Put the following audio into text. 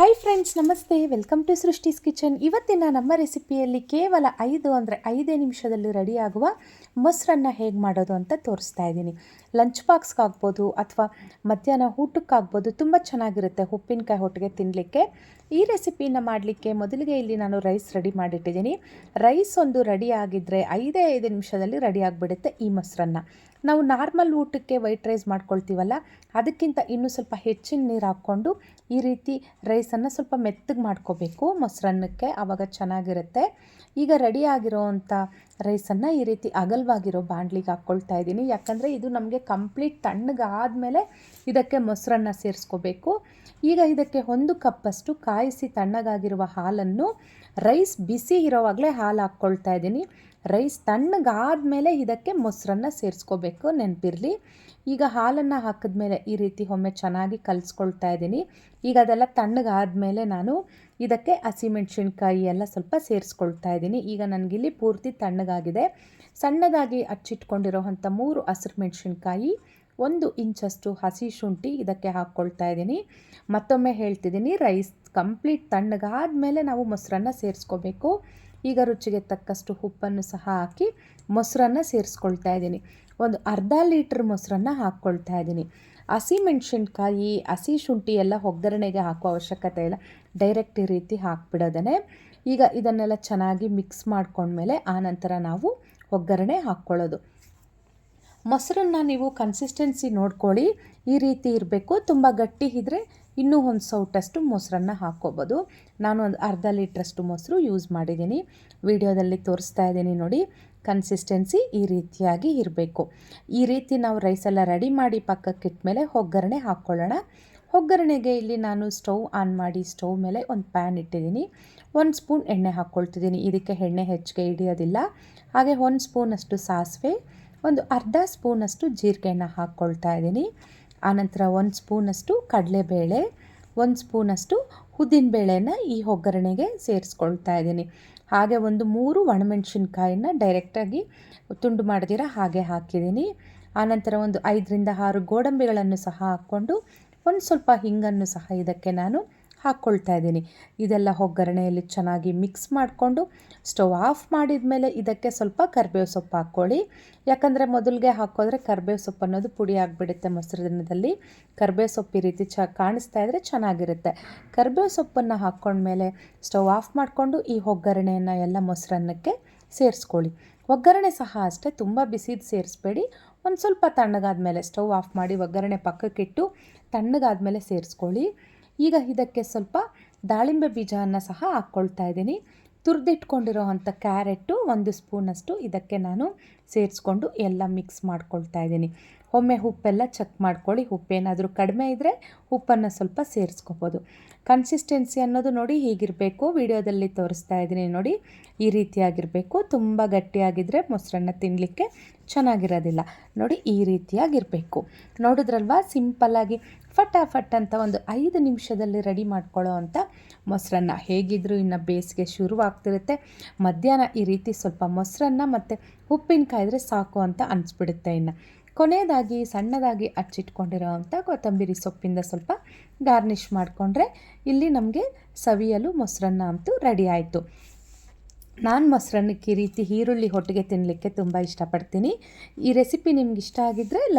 Hi friends ನಮಸ್ತೆ. Welcome to ಸೃಷ್ಟಿಸ್ kitchen ಇವತ್ತಿನ ನಮ್ಮ ರೆಸಿಪಿಯಲ್ಲಿ ಕೇವಲ ಐದು ಅಂದರೆ ಐದೇ ನಿಮಿಷದಲ್ಲಿ ರೆಡಿಯಾಗುವ ಮೊಸರನ್ನು ಹೇಗೆ ಮಾಡೋದು ಅಂತ ತೋರಿಸ್ತಾ ಇದ್ದೀನಿ. ಲಂಚ್ ಬಾಕ್ಸ್ಗಾಗ್ಬೋದು ಅಥವಾ ಮಧ್ಯಾಹ್ನ ಊಟಕ್ಕಾಗ್ಬೋದು ತುಂಬ ಚೆನ್ನಾಗಿರುತ್ತೆ ಉಪ್ಪಿನಕಾಯಿ ಹೊಟ್ಟಿಗೆ ತಿನ್ನಲಿಕ್ಕೆ ಈ ರೆಸಿಪಿನ ಮಾಡಲಿಕ್ಕೆ ಮೊದಲಿಗೆ ಇಲ್ಲಿ ನಾನು ರೈಸ್ ರೆಡಿ ಮಾಡಿಟ್ಟಿದ್ದೀನಿ. ರೈಸ್ ಒಂದು ರೆಡಿ ಆಗಿದ್ದರೆ ಐದೇ ಐದು ನಿಮಿಷದಲ್ಲಿ ರೆಡಿ ಆಗಿಬಿಡುತ್ತೆ ಈ ಮೊಸರನ್ನ. ನಾವು ನಾರ್ಮಲ್ ಊಟಕ್ಕೆ ವೈಟ್ ರೈಸ್ ಮಾಡ್ಕೊಳ್ತೀವಲ್ಲ, ಅದಕ್ಕಿಂತ ಇನ್ನೂ ಸ್ವಲ್ಪ ಹೆಚ್ಚಿನ ನೀರು ಹಾಕ್ಕೊಂಡು ಈ ರೀತಿ ರೈಸನ್ನು ಸ್ವಲ್ಪ ಮೆತ್ತಗೆ ಮಾಡ್ಕೋಬೇಕು. ಮೊಸರನ್ನಕ್ಕೆ ಆವಾಗ ಚೆನ್ನಾಗಿರುತ್ತೆ. ಈಗ ರೆಡಿ ಆಗಿರೋವಂಥ ರೈಸನ್ನು ಈ ರೀತಿ ಅಗಲವಾಗಿರೋ ಬಾಣಲಿಗೆ ಹಾಕ್ಕೊಳ್ತಾ ಇದ್ದೀನಿ. ಯಾಕಂದರೆ ಇದು ನಮಗೆ ಕಂಪ್ಲೀಟ್ ತಣ್ಣಗಾದಮೇಲೆ ಇದಕ್ಕೆ ಮೊಸರನ್ನ ಸೇರಿಸ್ಕೋಬೇಕು. ಈಗ ಇದಕ್ಕೆ ಒಂದು ಕಪ್ಪಷ್ಟು ಕಾಯಿಸಿ ತಣ್ಣಗಾಗಿರುವ ಹಾಲನ್ನು ರೈಸ್ ಬಿಸಿ ಇರೋವಾಗಲೇ ಹಾಲು ಹಾಕ್ಕೊಳ್ತಾ ಇದ್ದೀನಿ. ರೈಸ್ ತಣ್ಣಗಾದಮೇಲೆ ಇದಕ್ಕೆ ಮೊಸರನ್ನು ಸೇರಿಸ್ಕೋಬೇಕು, ನೆನಪಿರಲಿ. ಈಗ ಹಾಲನ್ನು ಹಾಕಿದ್ಮೇಲೆ ಈ ರೀತಿ ಒಮ್ಮೆ ಚೆನ್ನಾಗಿ ಕಲಿಸ್ಕೊಳ್ತಾ ಇದ್ದೀನಿ. ಈಗ ಅದೆಲ್ಲ ತಣ್ಣಗಾದಮೇಲೆ ನಾನು ಇದಕ್ಕೆ ಹಸಿಮೆಣ್ಸಿನ್ಕಾಯಿ ಎಲ್ಲ ಸ್ವಲ್ಪ ಸೇರಿಸ್ಕೊಳ್ತಾ ಇದ್ದೀನಿ. ಈಗ ನನಗಿಲ್ಲಿ ಪೂರ್ತಿ ತಣ್ಣಗಾಗಿದೆ. ಸಣ್ಣದಾಗಿ ಹಚ್ಚಿಟ್ಕೊಂಡಿರೋವಂಥ ಮೂರು ಹಸಿರು ಮೆಣಸಿನ್ಕಾಯಿ ಒಂದು ಇಂಚಷ್ಟು ಹಸಿ ಶುಂಠಿ ಇದಕ್ಕೆ ಹಾಕ್ಕೊಳ್ತಾ ಇದ್ದೀನಿ. ಮತ್ತೊಮ್ಮೆ ಹೇಳ್ತಿದ್ದೀನಿ, ರೈಸ್ ಕಂಪ್ಲೀಟ್ ತಣ್ಣಗಾದ ಮೇಲೆ ನಾವು ಮೊಸರನ್ನ ಸೇರಿಸ್ಕೋಬೇಕು. ಈಗ ರುಚಿಗೆ ತಕ್ಕಷ್ಟು ಉಪ್ಪನ್ನು ಸಹ ಹಾಕಿ ಮೊಸರನ್ನು ಸೇರಿಸ್ಕೊಳ್ತಾ ಇದ್ದೀನಿ. ಒಂದು ಅರ್ಧ ಲೀಟ್ರ್ ಮೊಸರನ್ನು ಹಾಕ್ಕೊಳ್ತಾ ಇದ್ದೀನಿ. ಹಸಿ ಮೆಣಸಿನ್ಕಾಯಿ, ಹಸಿ ಶುಂಠಿ ಎಲ್ಲ ಒಗ್ಗರಣೆಗೆ ಹಾಕೋ ಅವಶ್ಯಕತೆ ಇಲ್ಲ. ಡೈರೆಕ್ಟ್ ಈ ರೀತಿ ಹಾಕ್ಬಿಡೋದೇ ಈಗ ಇದನ್ನೆಲ್ಲ ಚೆನ್ನಾಗಿ ಮಿಕ್ಸ್ ಮಾಡ್ಕೊಂಡ್ಮೇಲೆ ಆನಂತರ ನಾವು ಒಗ್ಗರಣೆ ಹಾಕ್ಕೊಳ್ಳೋದು. ಮೊಸರನ್ನ ನೀವು ಕನ್ಸಿಸ್ಟೆನ್ಸಿ ನೋಡ್ಕೊಳ್ಳಿ. ಈ ರೀತಿ ಇರಬೇಕು. ತುಂಬ ಗಟ್ಟಿ ಇದ್ದರೆ ಇನ್ನೂ ಒಂದು ಸೌಟಷ್ಟು ಮೊಸರನ್ನು ಹಾಕ್ಕೋಬೋದು. ನಾನು ಒಂದು ಅರ್ಧ ಲೀಟ್ರಷ್ಟು ಮೊಸರು ಯೂಸ್ ಮಾಡಿದ್ದೀನಿ. ವಿಡಿಯೋದಲ್ಲಿ ತೋರಿಸ್ತಾ ಇದ್ದೀನಿ ನೋಡಿ ಕನ್ಸಿಸ್ಟೆನ್ಸಿ ಈ ರೀತಿಯಾಗಿ ಇರಬೇಕು. ಈ ರೀತಿ ನಾವು ರೈಸೆಲ್ಲ ರೆಡಿ ಮಾಡಿ ಪಕ್ಕಕ್ಕೆ ಮೇಲೆ ಒಗ್ಗರಣೆ ಹಾಕ್ಕೊಳ್ಳೋಣ. ಒಗ್ಗರಣೆಗೆ ಇಲ್ಲಿ ನಾನು ಸ್ಟವ್ ಆನ್ ಮಾಡಿ ಸ್ಟವ್ ಮೇಲೆ ಒಂದು ಪ್ಯಾನ್ ಇಟ್ಟಿದ್ದೀನಿ. ಒಂದು ಸ್ಪೂನ್ ಎಣ್ಣೆ ಹಾಕ್ಕೊಳ್ತಿದ್ದೀನಿ. ಇದಕ್ಕೆ ಎಣ್ಣೆ ಹೆಚ್ಚಿಗೆ ಹಿಡಿಯೋದಿಲ್ಲ. ಹಾಗೆ ಒಂದು ಸ್ಪೂನಷ್ಟು ಸಾಸಿವೆ, ಒಂದು ಅರ್ಧ ಸ್ಪೂನಷ್ಟು ಜೀರಿಗೆಯನ್ನು ಹಾಕ್ಕೊಳ್ತಾ ಇದ್ದೀನಿ. ಆನಂತರ ಒಂದು ಸ್ಪೂನಷ್ಟು ಕಡಲೆಬೇಳೆ, ಒಂದು ಸ್ಪೂನಷ್ಟು ಉದ್ದಿನಬೇಳೆನ ಈ ಒಗ್ಗರಣೆಗೆ ಸೇರಿಸ್ಕೊಳ್ತಾ ಇದ್ದೀನಿ. ಹಾಗೆ ಒಂದು ಮೂರು ಒಣಮೆಣ್ಸಿನ್ಕಾಯಿನ ಡೈರೆಕ್ಟಾಗಿ ತುಂಡು ಮಾಡಿದಿರ ಹಾಗೆ ಹಾಕಿದ್ದೀನಿ. ಆನಂತರ ಒಂದು ಐದರಿಂದ ಆರು ಗೋಡಂಬಿಗಳನ್ನು ಸಹ ಹಾಕ್ಕೊಂಡು ಒಂದು ಸ್ವಲ್ಪ ಹಿಂಗನ್ನು ಸಹ ಇದಕ್ಕೆ ನಾನು ಹಾಕ್ಕೊಳ್ತಾ ಇದ್ದೀನಿ. ಇದೆಲ್ಲ ಒಗ್ಗರಣೆಯಲ್ಲಿ ಚೆನ್ನಾಗಿ ಮಿಕ್ಸ್ ಮಾಡಿಕೊಂಡು ಸ್ಟವ್ ಆಫ್ ಮಾಡಿದ ಮೇಲೆ ಇದಕ್ಕೆ ಸ್ವಲ್ಪ ಕರಿಬೇವು ಸೊಪ್ಪು ಹಾಕ್ಕೊಳ್ಳಿ. ಯಾಕಂದರೆ ಮೊದಲಿಗೆ ಹಾಕೋದ್ರೆ ಕರಿಬೇವು ಸೊಪ್ಪು ಅನ್ನೋದು ಪುಡಿ ಆಗಿಬಿಡುತ್ತೆ ಮೊಸರಿನದಲ್ಲಿ ಕರಿಬೇವು ಸೊಪ್ಪು ಈ ರೀತಿ ಚ ಕಾಣಿಸ್ತಾ ಇದ್ದರೆ ಚೆನ್ನಾಗಿರುತ್ತೆ. ಕರಿಬೇವು ಸೊಪ್ಪನ್ನು ಹಾಕ್ಕೊಂಡ್ಮೇಲೆ ಸ್ಟವ್ ಆಫ್ ಮಾಡಿಕೊಂಡು ಈ ಒಗ್ಗರಣೆಯನ್ನು ಎಲ್ಲ ಮೊಸರನ್ನಕ್ಕೆ ಸೇರಿಸ್ಕೊಳ್ಳಿ. ಒಗ್ಗರಣೆ ಸಹ ಅಷ್ಟೇ, ತುಂಬ ಬಿಸಿದು ಸೇರಿಸ್ಬೇಡಿ. ಒಂದು ಸ್ವಲ್ಪ ತಣ್ಣಗಾದ ಮೇಲೆ ಸ್ಟವ್ ಆಫ್ ಮಾಡಿ ಒಗ್ಗರಣೆ ಪಕ್ಕಕ್ಕಿಟ್ಟು ತಣ್ಣಗಾದ ಮೇಲೆ ಸೇರಿಸ್ಕೊಳ್ಳಿ. ಈಗ ಇದಕ್ಕೆ ಸ್ವಲ್ಪ ದಾಳಿಂಬೆ ಬೀಜವನ್ನು ಸಹ ಹಾಕ್ಕೊಳ್ತಾ ಇದ್ದೀನಿ. ತುರಿದಿಟ್ಕೊಂಡಿರೋ ಅಂಥ ಕ್ಯಾರೆಟು ಒಂದು ಸ್ಪೂನಷ್ಟು ಇದಕ್ಕೆ ನಾನು ಸೇರಿಸ್ಕೊಂಡು ಎಲ್ಲ ಮಿಕ್ಸ್ ಮಾಡ್ಕೊಳ್ತಾ ಇದ್ದೀನಿ. ಒಮ್ಮೆ ಉಪ್ಪೆಲ್ಲ ಚೆಕ್ ಮಾಡ್ಕೊಳ್ಳಿ. ಉಪ್ಪೇನಾದರೂ ಕಡಿಮೆ ಇದ್ದರೆ ಉಪ್ಪನ್ನು ಸ್ವಲ್ಪ ಸೇರಿಸ್ಕೋಬೋದು. ಕನ್ಸಿಸ್ಟೆನ್ಸಿ ಅನ್ನೋದು ನೋಡಿ ಹೀಗಿರಬೇಕು, ವಿಡಿಯೋದಲ್ಲಿ ತೋರಿಸ್ತಾ ಇದ್ದೀನಿ ನೋಡಿ. ಈ ರೀತಿಯಾಗಿರಬೇಕು. ತುಂಬ ಗಟ್ಟಿಯಾಗಿದ್ದರೆ ಮೊಸರನ್ನ ತಿನ್ನಲಿಕ್ಕೆ ಚೆನ್ನಾಗಿರೋದಿಲ್ಲ. ನೋಡಿ, ಈ ರೀತಿಯಾಗಿರಬೇಕು. ನೋಡಿದ್ರಲ್ವಾ? ಸಿಂಪಲ್ಲಾಗಿ ಫಟಾಫಟ್ ಅಂತ ಒಂದು ಐದು ನಿಮಿಷದಲ್ಲಿ ರೆಡಿ ಮಾಡ್ಕೊಳ್ಳೋ ಅಂಥ ಮೊಸರನ್ನ. ಹೇಗಿದ್ದರೂ ಇನ್ನು ಬೇಸಿಗೆ ಶುರುವಾಗ್ತಿರುತ್ತೆ. ಮಧ್ಯಾಹ್ನ ಈ ರೀತಿ ಸ್ವಲ್ಪ ಮೊಸರನ್ನ ಮತ್ತು ಉಪ್ಪಿನಕಾಯಿದ್ರೆ ಸಾಕು ಅಂತ ಅನಿಸ್ಬಿಡುತ್ತೆ ಇನ್ನು. ಕೊನೆಯದಾಗಿ ಸಣ್ಣದಾಗಿ ಹಚ್ಚಿಟ್ಕೊಂಡಿರೋ ಅಂಥ ಕೊತ್ತಂಬರಿ ಸೊಪ್ಪಿಂದ ಸ್ವಲ್ಪ ಗಾರ್ನಿಷ್ ಮಾಡಿಕೊಂಡ್ರೆ ಇಲ್ಲಿ ನಮಗೆ ಸವಿಯಲು ಮೊಸರನ್ನ ಅಂತೂ ರೆಡಿ ಆಯಿತು. ನಾನು ಮೊಸರನ್ನಕ್ಕೆ ಈ ರೀತಿ ಈರುಳ್ಳಿ ಹೊಟ್ಟಿಗೆ ತಿನ್ನಲಿಕ್ಕೆ ತುಂಬ ಇಷ್ಟಪಡ್ತೀನಿ. ಈ ರೆಸಿಪಿ ನಿಮ್ಗೆ ಇಷ್ಟ ಆಗಿದ್ದರೆ ಲೈಕ್